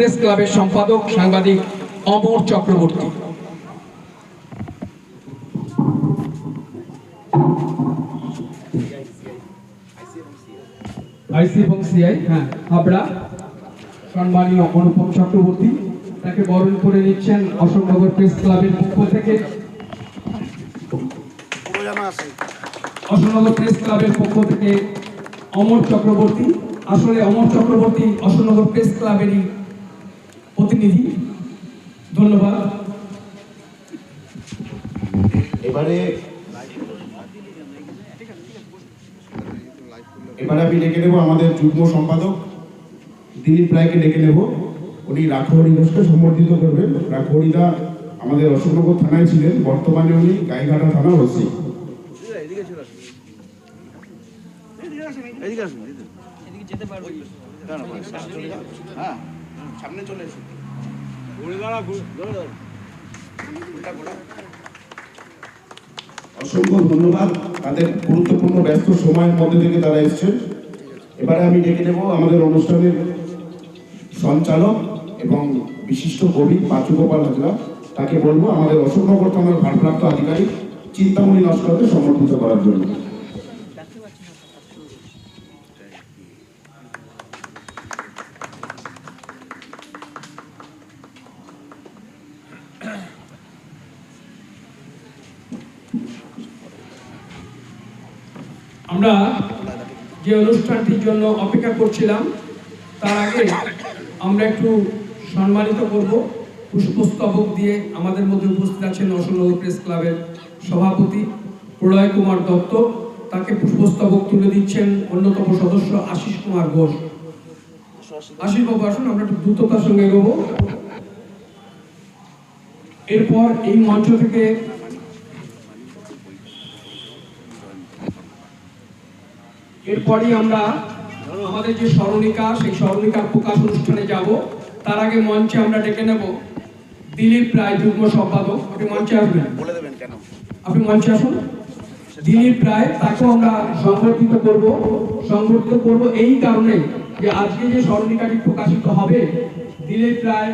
Press ক্লাবের সম্পাদক সাংবাদিক অমর চক্রবর্তী। আইসি এবং সিআই হ্যাঁ হাবড়া। সম্মানীয় অনুপম চক্রবর্তী, তাকে বরণ করে নিচ্ছেন অশোকনগর প্রেস ক্লাবের পক্ষ থেকে। অশোকনগর প্রেস ক্লাবের পক্ষ থেকে অমর চক্রবর্তী। আসলে অমর চক্রবর্তী অশোকনগর প্রেস ক্লাবেরই প্রতিনিধি ধন্যবাদ। এবারে এবারে আমি ডেকে নেব আমাদের যুগ্ম সম্পাদক দিলীপ রায়কে ডেকে নেব। উনি রাখহরি ঘোষকে সম্বর্ধিত করবেন। রাখহরিদা আমাদের অশোকনগর থানায় ছিলেন বর্তমানে উনি গাইঘাটা থানার ওসি। এদিকে আসুন এদিকে যেতে পারব। কেন সামনে চলে যাও হ্যাঁ। সামনে চলে এসো। ঘুরে দাঁড়া ঘুরে দাঁড়া। অসংখ্য ধন্যবাদ। তাদের গুরুত্বপূর্ণ ব্যস্ত সময়ের মধ্যে থেকে তারা এসেছেন। এবারে আমি ডেকে নেব আমাদের অনুষ্ঠানের সঞ্চালক এবং বিশিষ্ট কবি পাঁচু গোপাল হাজরা। তাকে বলব আমাদের অশোকনগর থানার ভারপ্রাপ্ত আধিকারিক চিন্তামণি নস্করকে সমর্থিত করার জন্য। আমরা যে অনুষ্ঠানটির জন্য অপেক্ষা করছিলাম, তার আগে আমরা একটু সম্মানিত করব। পুষ্পস্তবক দিয়ে আমাদের মধ্যে উপস্থিত আছেন অশোকনগর প্রেস ক্লাবের সভাপতি প্রলয় কুমার দত্ত। তাকে পুষ্পস্তবক তুলে দিচ্ছেন অন্যতম সদস্য আশিস কুমার ঘোষ। আশিস বাবু, আসুন, আমরা একটু দ্রুততার সঙ্গে এগোবো। এরপর এই মঞ্চ থেকে এরপরই আমরা আমাদের যে স্মরণিকা সেই স্মরণিকার প্রকাশ অনুষ্ঠানে যাব। তার আগে মঞ্চে আমরা ডেকে নেব দিলীপ রায় যুগ্ম সম্পাদক। আপনি মঞ্চে আসবেন? বলে দেবেন কেন? আপনি মঞ্চে আসুন। দিলীপ রায় তাকেও আমরা সংগঠিত করব। সংগঠিত করব এই কারণে যে আজকে যে স্মরণিকাটি প্রকাশিত হবে দিলীপ রায়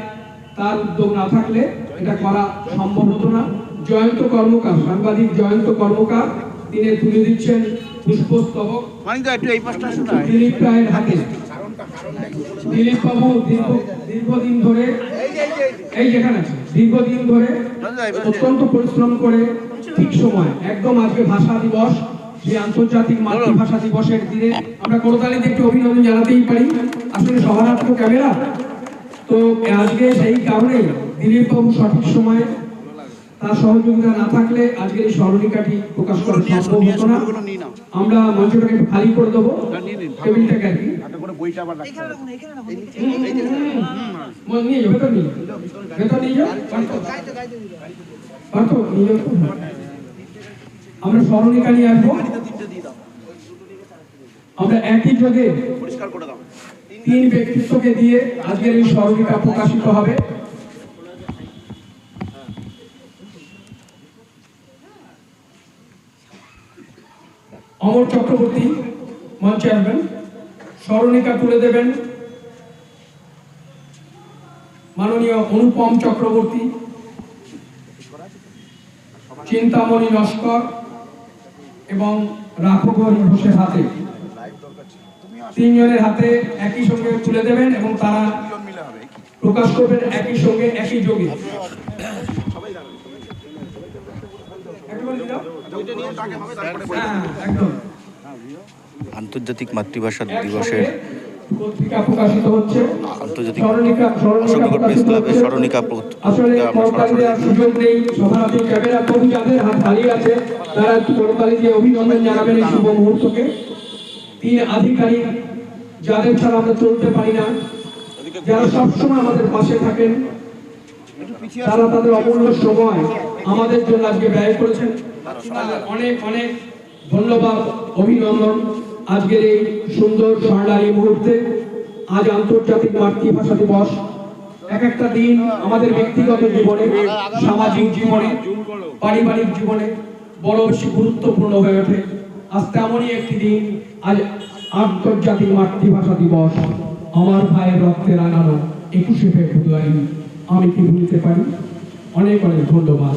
তার উদ্যোগ না থাকলে এটা করা সম্ভব হতো না। জয়ন্ত কর্মকার সাংবাদিক জয়ন্ত কর্মকার তিনি তুলে দিচ্ছেন পুষ্পস্তবক। দিলীপ রায়ের হাতে। দিলীপ বাবু দীর্ঘ দীর্ঘদিন ধরে এই যেখানে আছে দীর্ঘদিন ধরে অত্যন্ত পরিশ্রম করে ঠিক সময়। একদম আজকে ভাষা দিবস সেই আন্তর্জাতিক মাতৃভাষা দিবসের দিনে আমরা করতালিতে একটু অভিনন্দন জানাতেই পারি। আসলে তো ক্যামেরা। তো আজকে সেই কারণে দিলীপ বাবু সঠিক সময়ে তার সহযোগিতা না থাকলে আজকের এই স্মরণিকাটি প্রকাশ করা সম্ভব হতো না। আমরা মঞ্চটাকে খালি করে দেবো। টেবিলটাকে আর কি। হাতে করে বইটা আবার রাখতে হবে। মন নিয়ে যাও ভেতর নিয়ে যাও। ভেতর নিয়ে যাও। পারতো পারতো নিয়ে যাও। আমরা স্মরণিকা নিয়ে আসব। আমরা একই যোগে পরিষ্কার করে দাও। তিন ব্যক্তিত্বকে দিয়ে আজকের এই স্মরণিকা প্রকাশিত হবে। অমর চক্রবর্তী, মঞ্চে আসবেন স্মরণিকা তুলে দেবেন। মাননীয় অনুপম চক্রবর্তী, চিন্তামণি নস্কর এবং রাঘবরী ঘোষের হাতে। তিনজনের হাতে একই সঙ্গে তুলে দেবেন এবং তারা প্রকাশ করবেন একই সঙ্গে একই যোগে। আন্তর্জাতিক মাতৃভাষা দিবসের আন্তর্জাতিক স্মরণিকা স্মরণিকা অশোকনগর প্রেস ক্লাবের স্মরণিকা প্রত- আমরা সরাসরি সুযোগ নেই। সভাপতি ক্যামেরা তবু যাদের হাত খালি আছে। তারা একটু করতালি দিয়ে অভিনন্দন জানাবেন এই শুভ মুহূর্তকে। তিন আধিকারিক যাদের ছাড়া আমরা চলতে পারি না যারা সবসময় আমাদের পাশে থাকেন তারা তাদের অমূল্য সময় আমাদের জন্য আজকে ব্যয় করেছেন। অনেক অনেক ধন্যবাদ, অভিনন্দন। আজকের এই সুন্দর স্বর্ণালী মুহূর্তে আজ আন্তর্জাতিক মাতৃভাষা দিবস। এক একটা দিন আমাদের ব্যক্তিগত জীবনে, সামাজিক জীবনে, পারিবারিক জীবনে বড় বেশি গুরুত্বপূর্ণ হয়ে ওঠে। আজ তেমনই একটি দিন, আজ আন্তর্জাতিক মাতৃভাষা দিবস। আমার ভাইয়ের রক্তে রাঙানো একুশে ফেব্রুয়ারি, আমি কি ভুলতে পারি? অনেক অনেক ধন্যবাদ।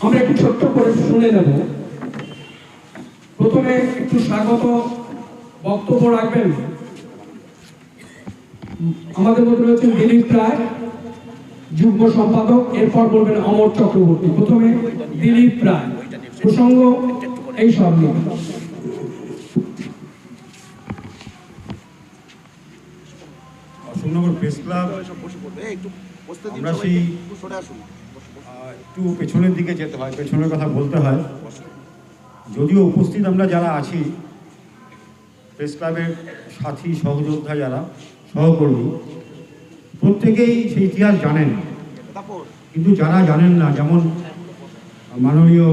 আমরা একটু ছোট্ট করে শুনে নেব। প্রথমে একটু স্বাগত বক্তব্য রাখবেন। আমাদের মধ্যে রয়েছেন দিলীপ রায় যুগ্ম সম্পাদক এরপর বলবেন অমর চক্রবর্তী। প্রথমে দিলীপ রায় প্রসঙ্গ এই সব নিয়ে। অশোকনগর প্রেস ক্লাব আমরা সেই- একটু পেছনের দিকে যেতে হয়, পেছনের কথা বলতে হয়। যদিও উপস্থিত আমরা যারা আছি, প্রেস ক্লাবের সাথী, সহযোদ্ধা যারা, সহকর্মী, প্রত্যেকেই সেই ইতিহাস জানেন। কিন্তু যারা জানেন না, যেমন মাননীয়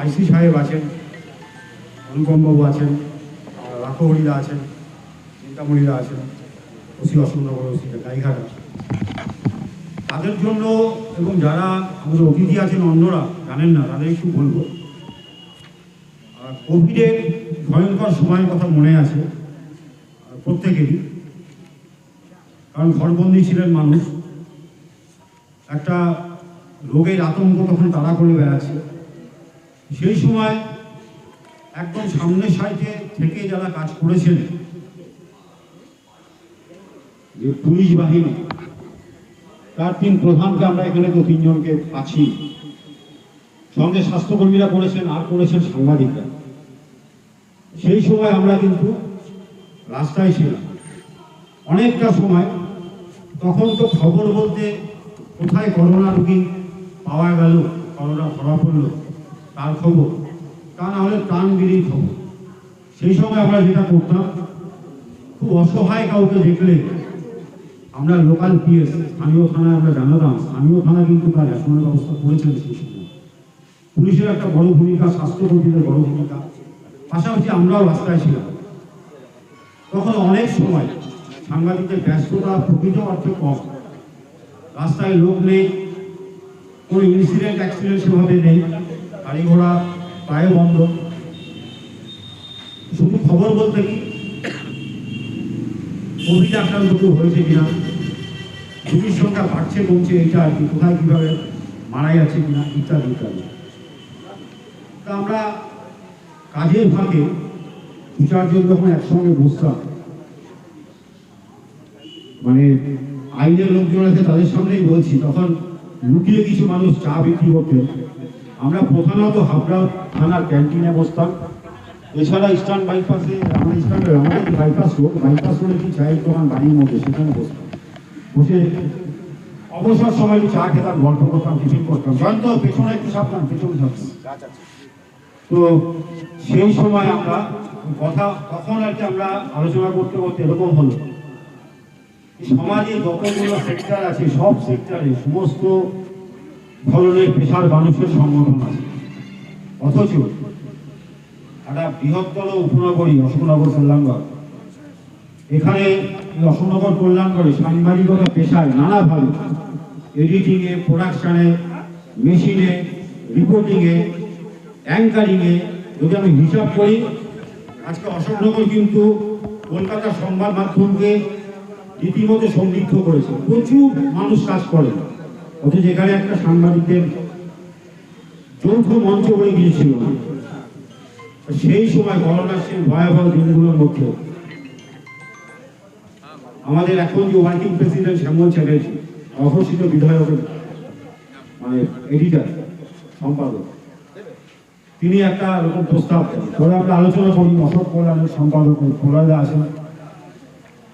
আইসি সাহেব আছেন, অনুপমবাবু আছেন রাখহরিদা আছেন চিন্তামণিরা আছেন, ওসি অশোকনগর ওসি গাইঘাটা তাদের জন্য এবং যারা আমাদের অতিথি আছেন অন্যরা, জানেন না, তাদের একটু বলব। কোভিডের ভয়ঙ্কর সময়ের কথা মনে আছে প্রত্যেকেরই। কারণ ঘরবন্দি ছিলেন মানুষ। একটা রোগের আতঙ্ক তখন তাড়া করে বেড়াচ্ছে। সেই সময় একদম সামনের সাইডে থেকে যারা কাজ করেছেন, যে পুলিশ বাহিনী তার তিন প্রধানকে আমরা এখানে তো তিনজনকে আছি, সঙ্গে স্বাস্থ্যকর্মীরা করেছেন, আর করেছেন সাংবাদিকরা। সেই সময় আমরা কিন্তু রাস্তায় ছিলাম। অনেকটা সময়, তখন তো খবর বলতে কোথায় করোনা রুগী পাওয়া গেল, করোনা ধরা পড়ল, তার খবর, তা না হলে প্রাণগিরির খবর। সেই সময় আমরা যেটা করতাম, খুব অসহায় কাউকে দেখলে আমরা লোকাল পিএস, স্থানীয় থানায় আমরা জানাতাম, স্থানীয় থানা কিন্তু তার রেশনের ব্যবস্থা করেছেন পুলিশের একটা বড় ভূমিকা স্বাস্থ্যকর্মীদের বড় ভূমিকা। পাশাপাশি আমরাও রাস্তায় ছিলাম। তখন অনেক সময় সাংবাদিকদের ব্যস্ততা, প্রকৃত অর্থে কম। রাস্তায় লোক নেই, কোনো ইনসিডেন্ট অ্যাক্সিডেন্ট সেভাবে নেই। গাড়ি ঘোড়া প্রায় বন্ধ। শুধু খবর বলতে কি কোভিড আক্রান্ত কেউ হয়েছে কিনা? রুগীর সংখ্যা বাড়ছে, কমছে, এটা আর কি, কোথায় কীভাবে মারা যাচ্ছে কিনা, ইত্যাদি ইত্যাদি। তা আমরা কাজের ফাঁকে দু চারজন যখন একসঙ্গে বসতাম মানে আইনের লোকজন আছে তাদের সামনেই বলছি, তখন লুকিয়ে কিছু মানুষ চা বিক্রি করতেন। আমরা প্রধানত হাবড়া থানার ক্যান্টিনে বসতাম। এছাড়া ইস্টার্ন বাইপাসে আমাদের ইস্টার্ন আমাদের বাইপাস রোড বাইপাস রোডে কি চায়ের দোকান বাড়ির মধ্যে, সেখানে বসতাম। বসে অবসর সময় চা খেতাম, গল্প করতাম, টিফিন করতাম। জয়ন্ত পেছনে একটু সাবধান, পেছনে সাবধান। তো সেই সময় আমরা কথা, তখন আর কি আমরা আলোচনা করতে করতে এরকম হলো। সমাজে যতগুলো সেক্টর আছে, সব সেক্টরে সমস্ত ধরনের পেশার মানুষের সংগঠন আছে। অথচ একটা বৃহত্তর উপনগরী অশোকনগর কল্যাণগড়। এখানে অশোকনগর কল্যাণগড়ে সাংবাদিকতা পেশায় নানাভাবে এডিটিংয়ে, প্রোডাকশানে, মেশিনে, রিপোর্টিংয়ে, অ্যাঙ্কারিংয়ে, যদি আমি হিসাব করি, আজকে অশোকনগর কিন্তু কলকাতার সংবাদ মাধ্যমকে রীতিমতো সমৃদ্ধ করেছে। প্রচুর মানুষ কাজ করে। অথচ এখানে একটা সাংবাদিকদের যৌথ মঞ্চ হয়ে গিয়েছিল। না সেই সময় করোনার সেই ভয়াবহ দিনগুলোর মধ্যে আমাদের এখন যে ওয়ার্কিং প্রেসিডেন্ট শ্যামল চ্যাটার্জি, অঘোষিত বিধায়কের মানে এডিটার, সম্পাদক, তিনি একটা এরকম প্রস্তাব দেন। আমরা আলোচনা করি, অশোক কল্যাণের সম্পাদক প্রলয়দা আছেন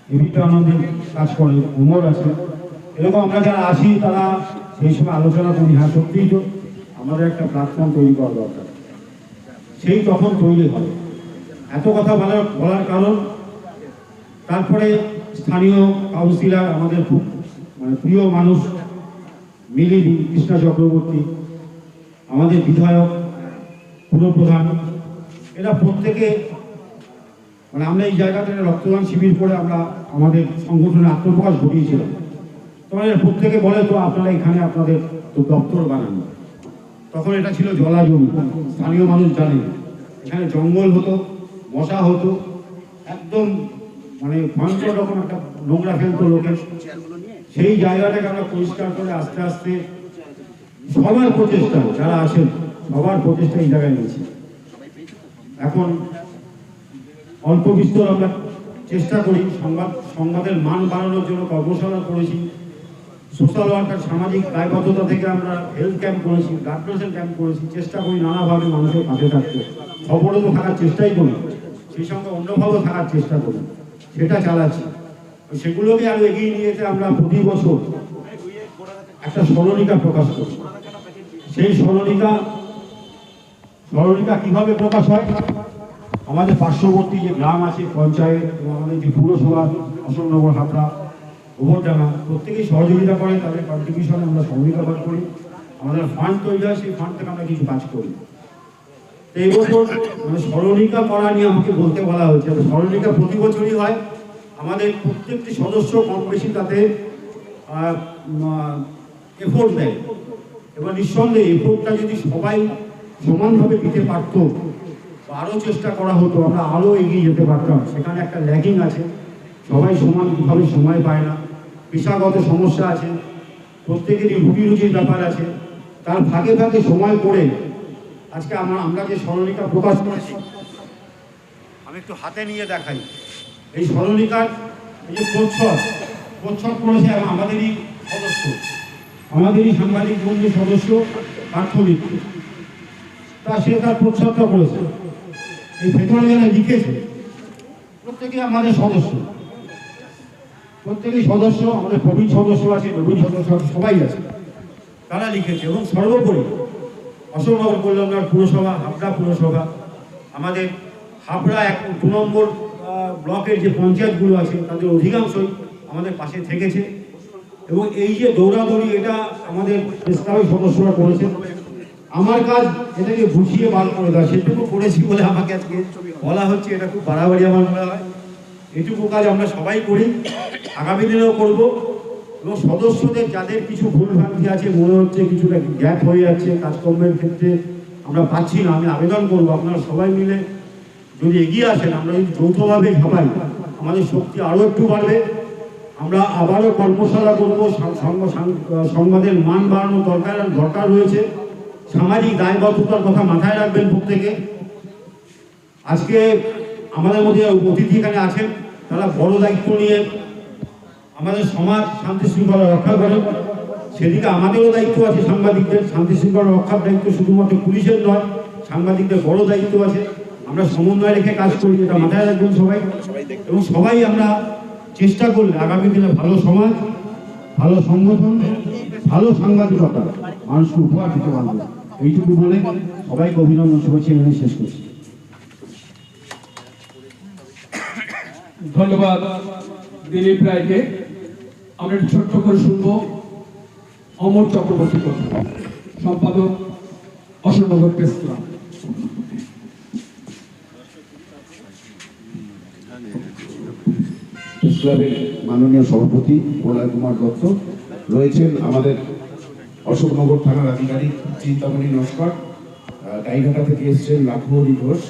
এবিপি আনন্দের কাজ করে, উমর আছে। এরকম আমরা যারা আসি, তারা সেই সময় আলোচনা করি হ্যাঁ সত্যিই তো আমাদের একটা প্ল্যাটফর্ম তৈরি করা দরকার। সেই তখন তৈরি হবে এত কথা বলার বলার কারণ, তারপরে স্থানীয় কাউন্সিলার আমাদের খুব মানে প্রিয় মানুষ মিলিদি কৃষ্ণা চক্রবর্তী, আমাদের বিধায়ক পুরপ্রধান এরা প্রত্যেকে মানে আমরা এই জায়গাতে রক্তদান শিবির করে আমরা আমাদের সংগঠনের আত্মপ্রকাশ ঘটিয়েছিলাম। এরা প্রত্যেকে বলে, তো আপনারা এখানে আপনাদের তো দপ্তর বানান। তখন এটা ছিল জলা জমি, স্থানীয় মানুষ জানে। এখানে জঙ্গল হতো, মশা হতো, একদম মানে ভয়ঙ্কর রকম একটা নোংরা ফেলতো লোকের। সেই জায়গাটাকে আমরা পরিষ্কার করে আস্তে আস্তে সবার প্রচেষ্টা, যারা আসেন সবার প্রচেষ্টা এই জায়গায় নিয়েছি এখন অল্প বিস্তর আমরা চেষ্টা করি, সংবাদ, সংবাদের মান বাড়ানোর জন্য কর্মশালা করেছি। সোশ্যাল ওয়ার্কার সামাজিক দায়বদ্ধতা থেকে আমরা হেলথ ক্যাম্প করেছি ডাক্তারসের ক্যাম্প করেছি, চেষ্টা করি নানাভাবে মানুষের পাশে থাকতে। অবরোধ থাকার চেষ্টাই করি, সেই সঙ্গে অন্যভাবেও থাকার চেষ্টা করি, সেটা চালাচ্ছি। সেগুলোকে আরও এগিয়ে নিয়ে যেতে আমরা প্রতি বছর একটা স্মরণিকা প্রকাশ করি। সেই স্মরণিকা স্মরণিকা কীভাবে প্রকাশ হয়? আমাদের পার্শ্ববর্তী যে গ্রাম আছে, পঞ্চায়েত, এবং আমাদের যে পুরসভা অশোকনগর, হাবড়া গোবরডাঙ্গা প্রত্যেকেই সহযোগিতা করে, তাদের কন্ট্রিবিউশনে আমরা সহযোগিতা বার করি। আমাদের ফান্ড তৈরি হয়, সেই ফান্ড থেকে আমরা কিছু কাজ করি। তো এই বছর মানে স্মরণিকা করা নিয়ে আমাকে বলতে বলা হয়েছে। স্মরণিকা প্রতি বছরই হয়। আমাদের প্রত্যেকটি সদস্য কম বেশি তাতে এফোর্ট দেয়। এবার নিঃসন্দেহে এফোর্টটা যদি সবাই সমানভাবে দিতে পারতো আরও চেষ্টা করা হতো, আমরা আরও এগিয়ে যেতে পারতাম। সেখানে একটা ল্যাগিং আছে। সবাই সমানভাবে সময় পায় না। পেশাগত সমস্যা আছে, প্রত্যেকেরই রুটি রুচির ব্যাপার আছে। তার ভাগে ভাগে সময় করে আজকে আমরা আমরা যে স্মরণিকা প্রকাশ করেছি, আমি একটু হাতে নিয়ে দেখাই। এই স্মরণিকার এই যে প্রচ্ছদ প্রচ্ছদ করেছে আমাদেরই সদস্য। আমাদেরই সাংবাদিক বন্ধু সদস্য পার্থ তা সে তার প্রচ্ছদটা করেছে। এই ভেতরে যারা লিখেছে প্রত্যেকে আমাদের সদস্য। প্রত্যেকেই সদস্য, আমাদের প্রবীণ সদস্য আছে, নবীন সদস্য আছে, সবাই আছে। তারা লিখেছে এবং সর্বোপরি অশোকনগর কল্যাণগড় পুরসভা, হাবড়া পুরসভা, আমাদের হাবড়া এক দু নম্বর ব্লকের যে পঞ্চায়েতগুলো আছে, তাদের অধিকাংশই আমাদের পাশে থেকেছে। এবং এই যে দৌড়াদৌড়ি, এটা আমাদের ক্লাবের সদস্যরা করেছে আমার কাজ এটাকে বুঝিয়ে বার করে দেওয়া, সেটুকু করেছি বলে আমাকে আজকে বলা হচ্ছে, এটা খুব বাড়াবাড়ি আমার মনে হয়। এটুকু কাজ আমরা সবাই করি। আগামী দিনেও করব। এবং সদস্যদের যাদের কিছু ভুলভ্রান্তি আছে, মনে হচ্ছে কিছুটা গ্যাপ হয়ে যাচ্ছে কাজকর্মের ক্ষেত্রে, আমরা পাচ্ছি না। আমি আবেদন করব আপনারা সবাই মিলে। যদি এগিয়ে আসেন, আমরা যদি যৌথভাবে ভাবাই আমাদের শক্তি আরও একটু বাড়বে। আমরা আবারও কর্মশালা করব। সংবাদের মান বাড়ানোর দরকার দরকার রয়েছে। সামাজিক দায়বদ্ধতার কথা মাথায় রাখবেন প্রত্যেকে। আজকে আমাদের মধ্যে অতিথি এখানে আছেন, তারা বড় দায়িত্ব নিয়ে আমাদের সমাজ শান্তি শৃঙ্খলা রক্ষা করেন সেদিকে আমাদেরও দায়িত্ব আছে সাংবাদিকদের। শান্তি শৃঙ্খলা রক্ষার দায়িত্ব শুধুমাত্র পুলিশের নয়, সাংবাদিকদের বড় দায়িত্ব আছে। আমরা সমন্বয় রেখে কাজ করি, এটা মাথায় রাখবেন সবাই। এবং সবাই আমরা চেষ্টা করলে আগামী দিনে ভালো সমাজ, ভালো সংগঠন, ভালো সাংবাদিকতা মানুষকে উপহার দিতে পারবে। এইটুকু বলে সবাইকে অভিনন্দন, শুভেচ্ছা শেষ করছি। ধন্যবাদ দিলীপ রায়কে। আমরা ছোট্ট করে শুনব অমর চক্রবর্তী কথা। সম্পাদক অশোকনগর ক্লাবের মাননীয় সভাপতি প্রলয় কুমার দত্ত রয়েছেন আমাদের অশোকনগর থানার আধিকারিক চিন্তামণি নস্কর। গাইঘাটা থেকে এসছেন লাখুরি ঘোষ।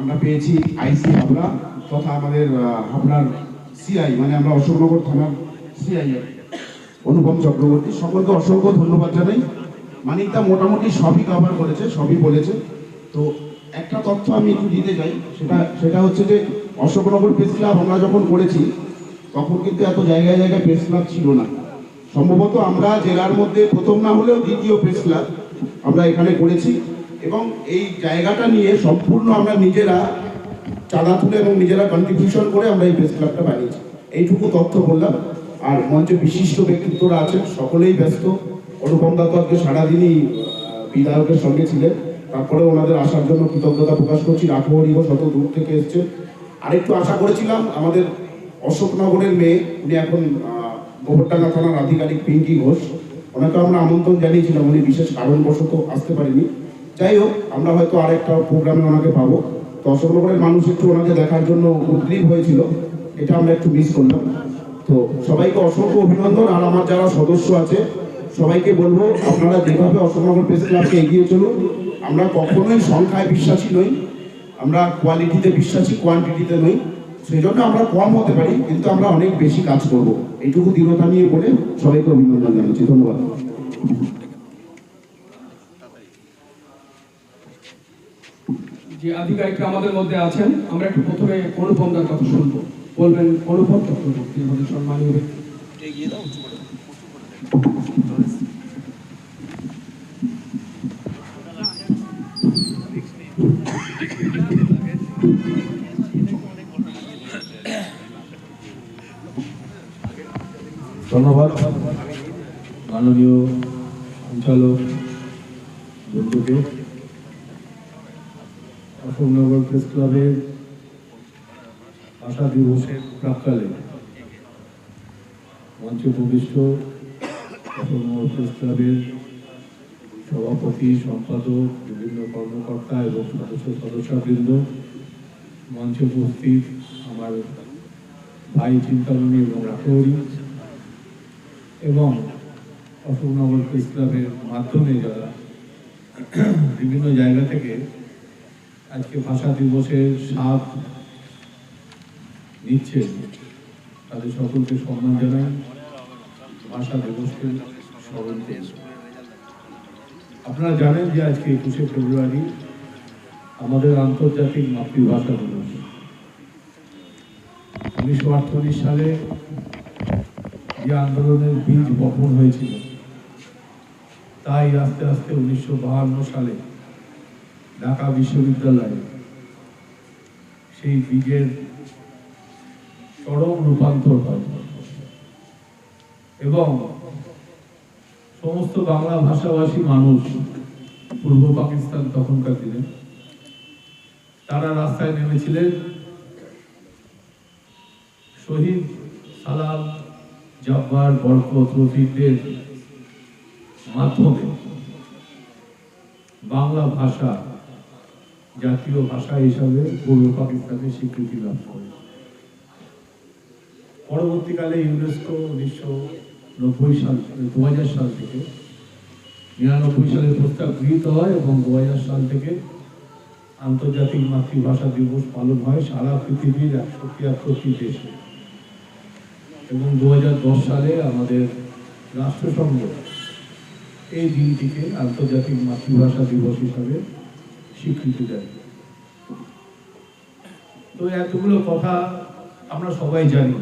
আমরা পেয়েছি আইসি হাবড়া তথা আমাদের হাবড়ার সিআই মানে আমরা অশোকনগর থানার সিআই অনুপম চক্রবর্তী। সকলকে অসংখ্য ধন্যবাদ জানাই। মানিকদা মোটামুটি সবই কভার করেছে, সবই বলেছে। তো একটা তথ্য আমি একটু দিতে চাই, সেটা সেটা হচ্ছে যে অশোকনগর প্রেস ক্লাব আমরা যখন করেছি, তখন কিন্তু এত জায়গায় জায়গায় প্রেস ক্লাব ছিল না। সম্ভবত আমরা জেলার মধ্যে প্রথম না হলেও দ্বিতীয় প্রেস ক্লাব আমরা এখানে করেছি। এবং এই জায়গাটা নিয়ে সম্পূর্ণ আমরা নিজেরা চাঁদা তুলে এবং নিজেরা কন্ট্রিবিউশন করে আমরা এই প্রেস ক্লাবটা বানিয়েছি। এইটুকু তথ্য বললাম। আর মঞ্চে বিশিষ্ট ব্যক্তিত্বরা আছেন, সকলেই ব্যস্ত। অনুপম দত্ত আজকে সারাদিনই বিধায়কের সঙ্গে ছিলেন। তারপরে ওনাদের আসার জন্য কৃতজ্ঞতা প্রকাশ করছি। রাঘবরী ঘোষ অত দূর থেকে এসছেন। আরেকটু আশা করেছিলাম, আমাদের অশোকনগরের মেয়ে, উনি এখন গোবরডাঙ্গা থানার আধিকারিক পিঙ্কি ঘোষ। ওনাকে আমরা আমন্ত্রণ জানিয়েছিলাম। উনি বিশেষ কারণবশত আসতে পারেনি যাই হোক, আমরা হয়তো আরেকটা প্রোগ্রামে ওনাকে পাবো। তো অশোকনগরের মানুষ একটু ওনাকে দেখার জন্য উদ্গ্রীব হয়েছিল, এটা আমরা একটু মিস করলাম। তো সবাইকে অসংখ্য অভিনন্দন, আর আমার যারা সদস্য আছে, সবাইকে বলব, আপনারা যেভাবে অশোকনগর প্রেস ক্লাবকে এগিয়ে চলুন, আমরা কখনোই সংখ্যায় বিশ্বাসী নই, আমরা কোয়ালিটিতে বিশ্বাসী কোয়ান্টিটিতে নই। সেই জন্য আমরা কম হতে পারি, কিন্তু আমরা অনেক বেশি কাজ করব। এইটুকু দৃঢ়তা নিয়ে বলে সবাইকে অভিনন্দন জানাচ্ছি। ধন্যবাদ। যে আধিকারিকরা আমাদের মধ্যে আছেন, আমরা একটু প্রথমে অনুপমদার কথা শুনব। বলবেন, অনুপম চক্রবর্তী আমাদের সম্মানীয় ধন্যবাদ। মাননীয় সঞ্চালক বন্ধুকে। অশোকনগর প্রেস ক্লাবের ভাষা দিবসের প্রাককালে মঞ্চে উপবিষ্ট অশোকনগর প্রেস ক্লাবের সভাপতি, সম্পাদক, বিভিন্ন কর্মকর্তা এবং সদস্য সদস্যবৃন্দ, মঞ্চে উপস্থিত আমার ভাই চিন্তামণি এবং রাঠৌরি এবং অশোকনগর প্রেস ক্লাবের মাধ্যমে যারা বিভিন্ন জায়গা থেকে আজকে ভাষা দিবসের সাপ নিচ্ছেন। তাদের সকলকে সম্মান জানাই। ভাষা দিবসকে স্মরণ আপনারা জানেন যে আজকে একুশে ফেব্রুয়ারি আমাদের আন্তর্জাতিক মাতৃভাষা দিবস। উনিশশো আটচল্লিশ সালে যে আন্দোলনের বীজ বপন হয়েছিল, তাই আস্তে আস্তে উনিশশো সালে ঢাকা বিশ্ববিদ্যালয়ে সেই বীজের চরম রূপান্তর হয়। এবং সমস্ত বাংলা ভাষাভাষী মানুষ পূর্ব পাকিস্তান তখনকার দিনে তারা রাস্তায় নেমেছিলেন। শহীদ সালাম জব্বার বরকত রফিকদের মাধ্যমে বাংলা ভাষা জাতীয় ভাষা হিসাবে পূর্ব পাকিস্তানে স্বীকৃতি লাভ করে। পরবর্তীকালে ইউনেস্কো উনিশশো নব্বই সাল দু হাজার সাল থেকে নিরানব্বই সালের প্রস্তাব গৃহীত হয় এবং দু হাজার সাল থেকে আন্তর্জাতিক মাতৃভাষা দিবস পালন হয় সারা পৃথিবীর একশো তিয়াত্তরটি দেশে। এবং দু হাজার দশ সালে আমাদের রাষ্ট্রসংঘ এই দিনটিকে আন্তর্জাতিক মাতৃভাষা দিবস হিসাবে স্বীকৃতি দেয় তো এতগুলো কথা আমরা সবাই জানি।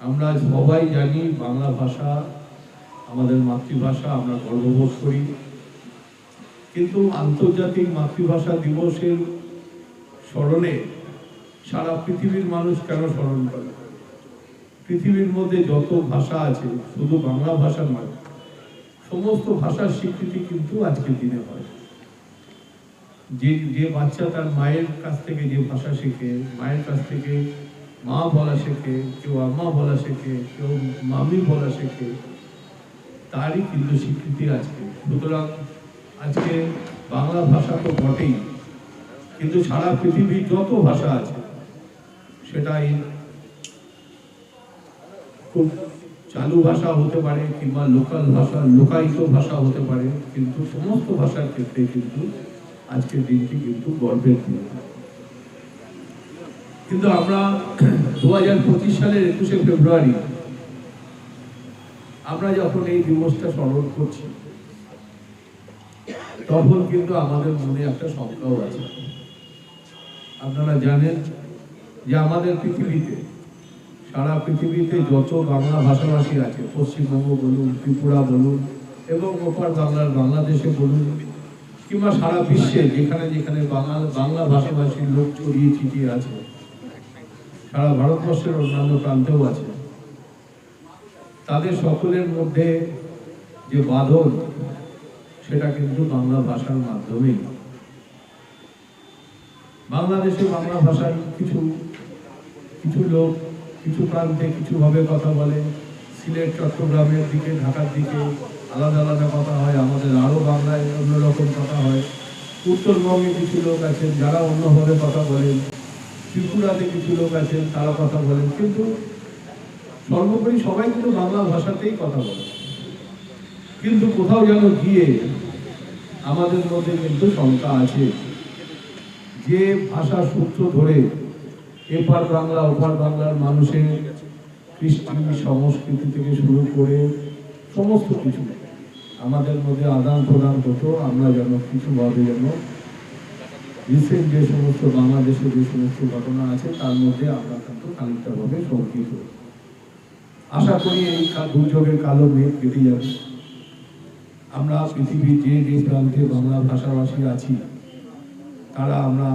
আমরা সবাই জানি বাংলা ভাষা, আমাদের মাতৃভাষা, আমরা গর্ববোধ করি। কিন্তু আন্তর্জাতিক মাতৃভাষা দিবসের স্মরণে সারা পৃথিবীর মানুষ কেন স্মরণ করে? পৃথিবীর মধ্যে যত ভাষা আছে, শুধু বাংলা ভাষা নয়, সমস্ত ভাষার স্বীকৃতি কিন্তু আজকের দিনে হয়। যে যে বাচ্চা তার মায়ের কাছ থেকে যে ভাষা শেখে, মায়ের কাছ থেকে মা বলা শেখে, কেউ আম্মা বলা শেখে, কেউ মামি বলা শেখে, তারই কিন্তু স্বীকৃতি আজকে। সুতরাং আজকে বাংলা ভাষা তো বটেই, কিন্তু সারা পৃথিবীর যত ভাষা আছে, সেটাই খুব চালু ভাষা হতে পারে কিংবা লোকাল ভাষা, লোকায়িত ভাষা হতে পারে, কিন্তু সমস্ত ভাষার ক্ষেত্রে কিন্তু আজকের দিনটি কিন্তু গর্বের দিন। কিন্তু আমরা দু হাজার পঁচিশ সালের একুশে ফেব্রুয়ারি, আমরা যখন এই দিবসটা স্মরণ করছি, তখন কিন্তু আমাদের মনে একটা শঙ্কাও আছে। আপনারা জানেন যে আমাদের পৃথিবীতে, সারা পৃথিবীতে যত বাংলা ভাষাভাষী আছে, পশ্চিমবঙ্গ বলুন, ত্রিপুরা বলুন, এবং ওপার বাংলার বাংলাদেশে বলুন কিংবা সারা বিশ্বে যেখানে যেখানে বাংলা ভাষাভাষীর লোক ছড়িয়ে ছিটিয়ে আছে, সারা ভারতবর্ষের অন্যান্য প্রান্তেও আছে, তাদের সকলের মধ্যে যে বাঁধন, সেটা কিন্তু বাংলা ভাষার মাধ্যমেই। বাংলাদেশে বাংলা ভাষার কিছু কিছু লোক, কিছু প্রান্তে কিছুভাবে কথা বলে, সিলেট, চট্টগ্রামের দিকে, ঢাকার দিকে আলাদা আলাদা কথা হয়, আমাদের আরও বাংলায় অন্যরকম কথা হয়। উত্তরবঙ্গে কিছু লোক আছেন, যারা অন্যভাবে কথা বলেন। ত্রিপুরাতে কিছু লোক আছেন, তারা কথা বলেন। কিন্তু সর্বোপরি সবাই কিন্তু বাংলা ভাষাতেই কথা বলে। কিন্তু কোথাও যেন গিয়ে আমাদের মধ্যে কিন্তু শঙ্কা আছে যে ভাষা সূত্র ধরে এপার বাংলা, ওপার বাংলার মানুষের কৃষ্টি সংস্কৃতি থেকে শুরু করে সমস্ত কিছু। আমাদের মধ্যে আদান প্রদান হতো আমরা যেন কিছুভাবে যেন রিসেন্ট যে সমস্ত বাংলাদেশে যে সমস্ত ঘটনা আছে, তার মধ্যে আমরা কিন্তু খানিকটাভাবে শঙ্কিত আশা করি এই দুর্যোগের কালো মেঘ কেটে যাবে। আমরা পৃথিবীর যে যে প্রান্তে বাংলা ভাষাভাষী আছি, তারা আমরা,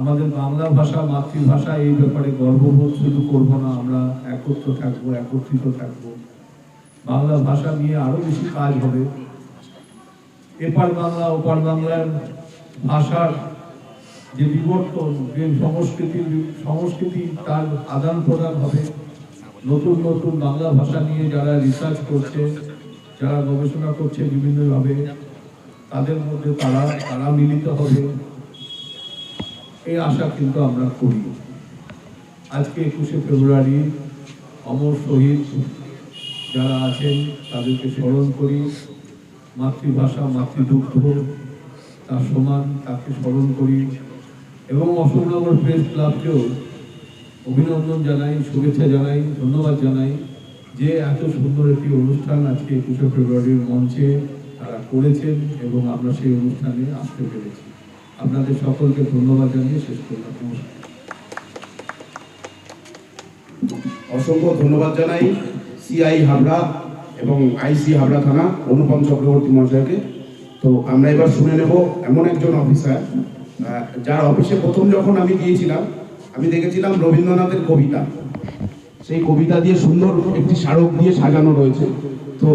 আমাদের বাংলা ভাষা, মাতৃভাষা, এই ব্যাপারে গর্ববোধ শুধু করব না, আমরা একত্র থাকব, একত্রিত থাকব। বাংলা ভাষা নিয়ে আরও বেশি কাজ হবে। এপার বাংলা, ওপার বাংলার ভাষার যে বিবর্তন, যে সংস্কৃতির সংস্কৃতি, তার আদান প্রদান হবে। নতুন নতুন বাংলা ভাষা নিয়ে যারা রিসার্চ করছে, যারা গবেষণা করছে বিভিন্নভাবে, তাদের মধ্যে তারা তারা মিলিত হবে। এই আশা কিন্তু আমরা করি। আজকে একুশে ফেব্রুয়ারি, অমর শহীদ যারা আছেন, তাদেরকে স্মরণ করি। মাতৃভাষা, মাতৃদুগ্ধ, তার সমান তাকে স্মরণ করি। এবং অশোকনগর প্রেস ক্লাবকেও অভিনন্দন জানাই, শুভেচ্ছা জানাই, ধন্যবাদ জানাই যে এত সুন্দর একটি অনুষ্ঠান আজকে একুশে ফেব্রুয়ারির মঞ্চে তারা করেছেন এবং আমরা সেই অনুষ্ঠানে আসতে পেরেছি। আপনাদের সকলকে ধন্যবাদ জানিয়ে শেষ করলাম। নমস্কার। অসংখ্য ধন্যবাদ জানাই। সিআই হাবড়া এবং আইসি হাবড়া থানা অনুপম চক্রবর্তী মহাশয়কে তো আমরা এবার শুনে নেব এমন একজন অফিসার যার অফিসে প্রথম যখন আমি গিয়েছিলাম, আমি দেখেছিলাম রবীন্দ্রনাথের কবিতা। সেই কবিতা দিয়ে সুন্দর একটি স্মারক দিয়ে সাজানো রয়েছে। তো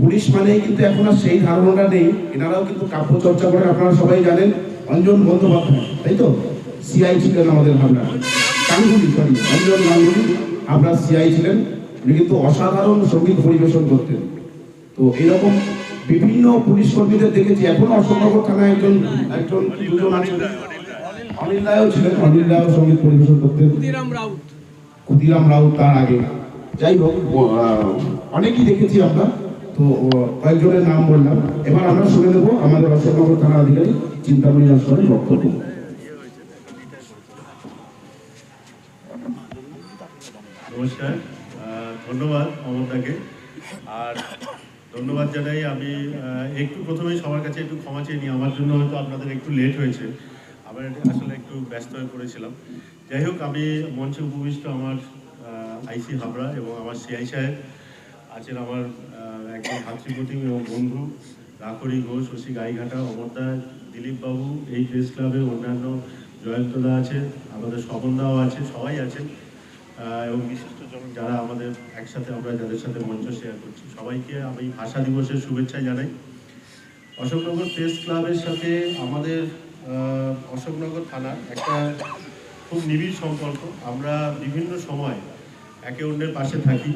পুলিশ মানেই কিন্তু এখন আর সেই ধারণাটা নেই। এনারাও কিন্তু কাব্য চর্চা করে আপনারা সবাই জানেন, অঞ্জন বন্দ্যোপাধ্যায়, তাই তো? সিআই ছিলেন আমাদের ভাবনা গাঙ্গুলি সরি অঞ্জন গাঙ্গুলি আমরা সিআই ছিলেন। উনি কিন্তু অসাধারণ সংগীত পরিবেশন করতেন। তো এরকম বিভিন্ন পুলিশ কর্মীদের দেখেছি। এখনও অশোকনগর থানায় একজন একজন দুজন আছেন। অনিল রায়ও ছিলেন। অনিল রায়ও সংগীত পরিবেশন করতেন। ক্ষুদিরাম রাউত। তার আগে। যাই হোক অনেকই দেখেছি আমরা। তো কয়েকজনের নাম বললাম। এবার আমরা শুনে নেব আমাদের অশোকনগর থানা আধিকারিক চিন্তামণি নস্করের বক্তব্য। নমস্কার। ধন্যবাদ মমতাকে। আর ধন্যবাদ জানাই আমি একটু প্রথমেই সবার কাছে একটু ক্ষমা চেয়ে নিই। আমার জন্য হয়তো আপনাদের একটু লেট হয়েছে। আমার আসলে একটু ব্যস্ত হয়ে পড়েছিলাম। যাই হোক আমি মঞ্চে উপবিষ্ট আমার আইসি হাবড়া এবং আমার সিআই সাহেব আছেন আমার একজন ভাতৃপ্রতিম এবং বন্ধু রাখরি ঘোষ ওসি গাইঘাটা অমরদা দিলীপ বাবু এই প্রেস ক্লাবের অন্যান্য জয়ন্তদা আছে আমাদের স্বপনদাও আছে সবাই আছেন আহ, এবং যারা আমাদের একসাথে, আমরা যাদের সাথে মঞ্চ শেয়ার করছি, সবাইকে আমি ভাষা দিবসের শুভেচ্ছা জানাই। অশোকনগর প্রেস ক্লাবের সাথে আমাদের অশোকনগর থানার একটা খুব নিবিড় সম্পর্ক। আমরা বিভিন্ন সময় একে অন্যের পাশে থাকি।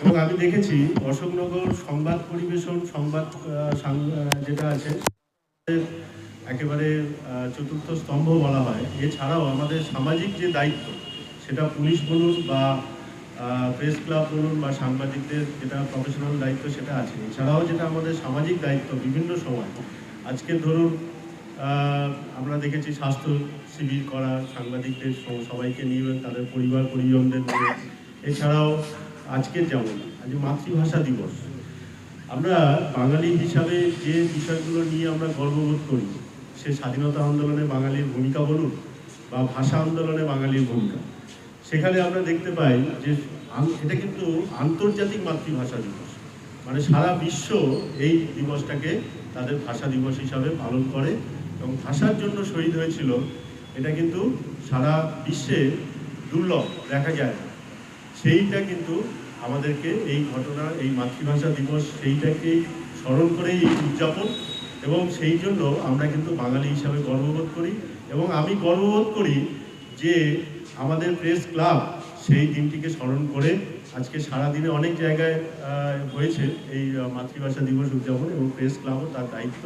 এবং আমি দেখেছি অশোকনগর সংবাদ পরিবেশন, সংবাদ যেটা আছে একেবারে চতুর্থ স্তম্ভ বলা হয়। এছাড়াও আমাদের সামাজিক যে দায়িত্ব সেটা পুলিশ বলুন বা প্রেস ক্লাব বলুন বা সাংবাদিকদের যেটা প্রফেশনাল দায়িত্ব সেটা আছে। এছাড়াও যেটা আমাদের সামাজিক দায়িত্ব বিভিন্ন সময়। আজকে ধরুন আমরা দেখেছি স্বাস্থ্য শিবির করা সাংবাদিকদের সবাইকে নিয়ে তাদের পরিবার, পরিজনদের নিয়ে। এছাড়াও আজকের যেমন, আজ মাতৃভাষা দিবস। আমরা বাঙালি হিসাবে যে বিষয়গুলো নিয়ে আমরা গর্ববোধ করি, সে স্বাধীনতা আন্দোলনে বাঙালির ভূমিকা বলুন বা ভাষা আন্দোলনে বাঙালির ভূমিকা। সেখানে আমরা দেখতে পাই যে এটা কিন্তু আন্তর্জাতিক মাতৃভাষা দিবস। মানে সারা বিশ্ব এই দিবসটাকে তাদের ভাষা দিবস হিসাবে পালন করে এবং ভাষার জন্য শহীদ হয়েছিল। এটা কিন্তু সারা বিশ্বে দুর্লভ, দেখা যায় সেইটা কিন্তু আমাদেরকে এই ঘটনা, এই মাতৃভাষা দিবস সেইটাকেই স্মরণ করেই এই উদযাপন এবং সেই জন্য আমরা কিন্তু বাঙালি হিসাবে গর্ববোধ করি এবং আমি গর্ববোধ করি যে আমাদের প্রেস ক্লাব সেই দিনটিকে স্মরণ করে আজকে সারাদিনে অনেক জায়গায় হয়েছে এই মাতৃভাষা দিবস উদযাপন এবং প্রেস ক্লাবও তার দায়িত্ব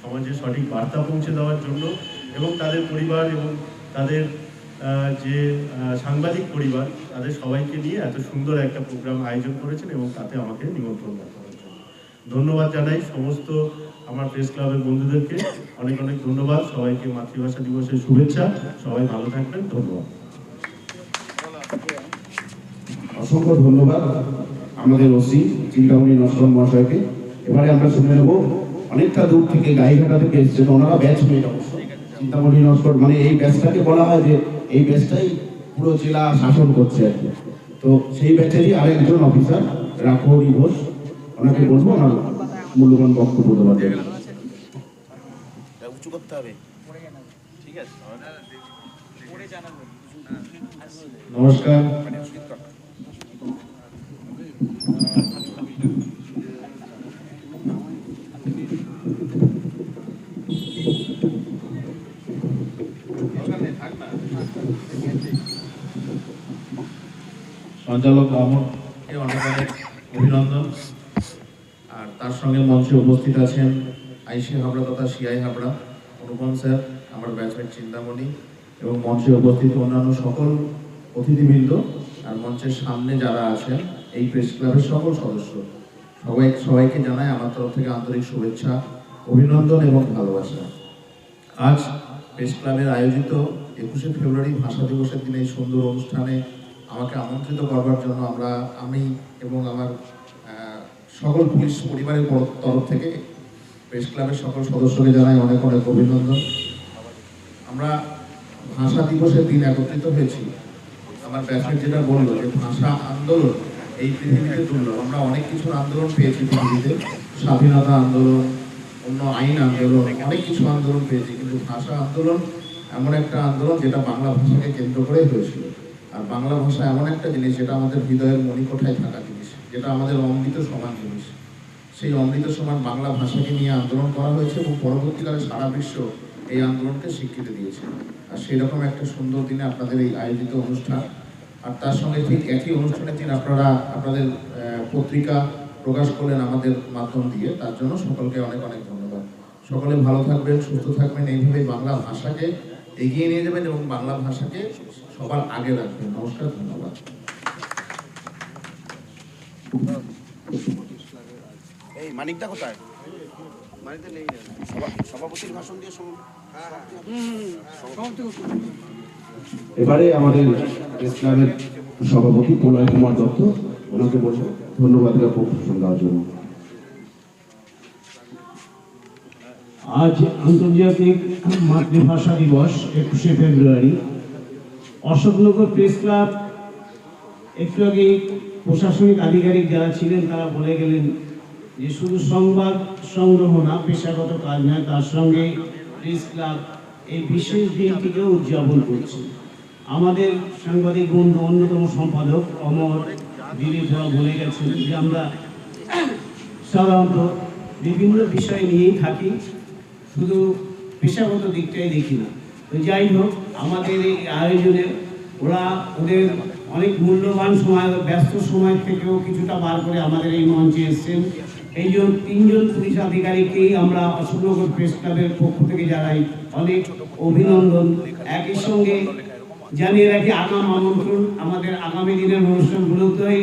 সমাজে সঠিক বার্তা পৌঁছে দেওয়ার জন্য এবং তাদের পরিবার এবং তাদের যে সাংবাদিক পরিবার তাদের সবাইকে নিয়ে এত সুন্দর একটা প্রোগ্রাম আয়োজন করেছেন এবং তাতে আমাকে নিমন্ত্রণ করার জন্য। ধন্যবাদ জানাই সমস্ত আমার প্রেস ক্লাবের বন্ধুদেরকে। অনেক অনেক ধন্যবাদ। সবাইকে মাতৃভাষা দিবসের শুভেচ্ছা। সবাই ভালো থাকবেন। ধন্যবাদ। অসংখ্য ধন্যবাদ আমাদের ওসি চিন্তামণি নস্কর মহাশয়কে। এবারে আমরা শুনে নেব অনেকটা দূর থেকে গাইঘাটা থেকে এসেছেন ওনারা ব্যাচ মেয়ে অবশ্য। চিন্তামণি নস্কর মানে এই ব্যাচটাকে বলা হয় যে এই ব্যাচটাই পুরো জেলা শাসন করছে আর কি। তো সেই ব্যাচেরই আরেকজন অফিসার রাখহরি ঘোষ ওনাকে বলব ওনার মূল্যবান বক্তব্য দেওয়ার জন্য। উঁচু করতে হবে। নমস্কার। সঞ্চালক অমরকে অনেক অনেক অভিনন্দন। আর তার সঙ্গে মঞ্চে উপস্থিত আছেন আইসি হাবড়া তথা সিআই হাবড়া। অনুপম স্যার, আমার ব্যাচমেট চিন্তামণি। এবং মঞ্চে উপস্থিত অন্যান্য সকল অতিথিবৃন্দ আর মঞ্চের সামনে যারা আছেন, এই প্রেস ক্লাবের সকল সদস্য, সবাই সবাইকে জানাই আমার তরফ থেকে আন্তরিক শুভেচ্ছা, অভিনন্দন এবং ভালোবাসা। আজ প্রেস ক্লাবের আয়োজিত একুশে ফেব্রুয়ারি ভাষা দিবসের দিনে এই সুন্দর অনুষ্ঠানে আমাকে আমন্ত্রিত করবার জন্য আমরা আমি এবং আমার সকল পুলিশ পরিবারের পর- তরফ থেকে প্রেস ক্লাবের সকল সদস্যকে জানাই অনেক অনেক অভিনন্দন। আমরা ভাষা দিবসের দিন একত্রিত হয়েছি। আমার ব্যাসের যেটা বলল যে, ভাষা আন্দোলন, এই পৃথিবীতে দুর্লভ আমরা অনেক কিছুর আন্দোলন পেয়েছি পৃথিবীতে। স্বাধীনতা আন্দোলন, অন্য আইন আন্দোলন, অনেক কিছু আন্দোলন পেয়েছি, কিন্তু ভাষা আন্দোলন এমন একটা আন্দোলন যেটা বাংলা ভাষাকে কেন্দ্র করে হয়েছিল। আর বাংলা ভাষা এমন একটা জিনিস যেটা আমাদের হৃদয়ের মণিকোঠায় থাকা জিনিস, যেটা আমাদের অমৃত সমান জিনিস। সেই অমৃত সমান বাংলা ভাষাকে নিয়ে আন্দোলন করা হয়েছে এবং পরবর্তীকালে সারা বিশ্ব এই আন্দোলনকে স্বীকৃতি দিয়েছে। আর সেই রকম একটা সুন্দর দিনে আপনাদের এই আয়োজিত অনুষ্ঠান, আর তার সঙ্গে ঠিক একই অনুষ্ঠানের দিন আপনারা আপনাদের পত্রিকা প্রকাশ করলেন আমাদের মাধ্যম দিয়ে। তার জন্য সকলকে অনেক অনেক ধন্যবাদ। সকলে ভালো থাকবেন, সুস্থ থাকবেন, এইভাবে বাংলা ভাষাকে এগিয়ে নিয়ে যাবেন এবং বাংলা ভাষাকে সবার আগে রাখবেন। নমস্কার, ধন্যবাদ। মানিকটা কোথায়? মানিকটা নেই সভা- সভাপতির ভাষণ দিয়ে সম- এবারে আমাদের প্রেস ক্লাবের সভাপতি প্রলয় কুমার দত্ত ওনাকে বলব ধন্যবাদ জ্ঞাপন দেওয়ার জন্য। আজ আন্তর্জাতিক মাতৃভাষা দিবস একুশে ফেব্রুয়ারি। অশোকনগর প্রেস ক্লাব একটু আগে প্রশাসনিক আধিকারিক যারা ছিলেন তারা বলে গেলেন যে শুধু সংবাদ সংগ্রহ না, পেশাগত কাজ নয়, তার সঙ্গে প্রেস ক্লাব এই বিশেষ দিনটিকেও উদযাপন করছে। আমাদের সাংবাদিক বন্ধু, অন্যতম সম্পাদক অমর দিলীপ রাও বলে গেছেন যে, আমরা সাধারণত বিভিন্ন বিষয় নিয়েই থাকি, শুধু পেশাগত দিকটাই দেখি না। তো যাই হোক, আমাদের এই আয়োজনে ওরা ওদের অনেক মূল্যবান সময়, ব্যস্ত সময় থেকেও কিছুটা বার করে আমাদের এই মঞ্চে এসেছেন। এই জন্য তিনজন পুলিশ আধিকারিককেই আমরা অশোকনগর প্রেস ক্লাবের পক্ষ থেকে জানাই অনেক অভিনন্দন। একই সঙ্গে জানিয়ে রাখি, আগাম আমন্ত্রণ আমাদের আগামী দিনের অনুষ্ঠানগুলোতেই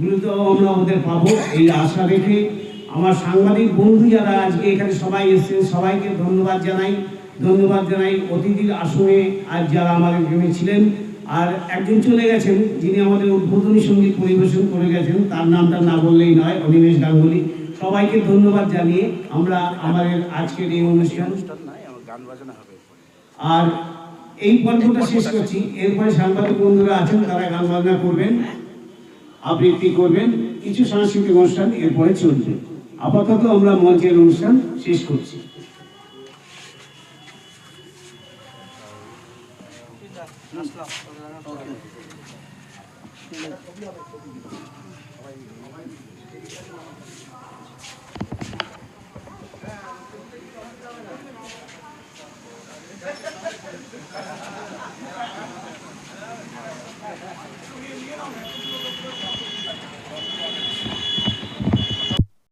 গুলোতেও আমরা ওদের পাবো এই আশা রেখে। আমার সাংবাদিক বন্ধু যারা আজকে এখানে সবাই এসেছেন, সবাইকে ধন্যবাদ জানাই। ধন্যবাদ জানাই অতিথির আসনে আজ যারা আমাদের এখানে ছিলেন। আর একজন চলে গেছেন, যিনি আমাদের উদ্বোধনী সংগীত পরিবেশন করে গেছেন। তার নামটা না বললেই নয়, অনিমেষ গাঙ্গুলি। সবাইকে ধন্যবাদ জানিয়ে আমরা আমাদের আজকের এই অনুষ্ঠান আর এই পর্বটা শেষ করছি। এরপরে সাংবাদিক বন্ধুরা আছেন, তারা গান বাজনা করবেন, আবৃত্তি করবেন, কিছু সাংস্কৃতিক অনুষ্ঠান এরপরে চলবে। আপাতত আমরা মঞ্চের অনুষ্ঠান শেষ করছি।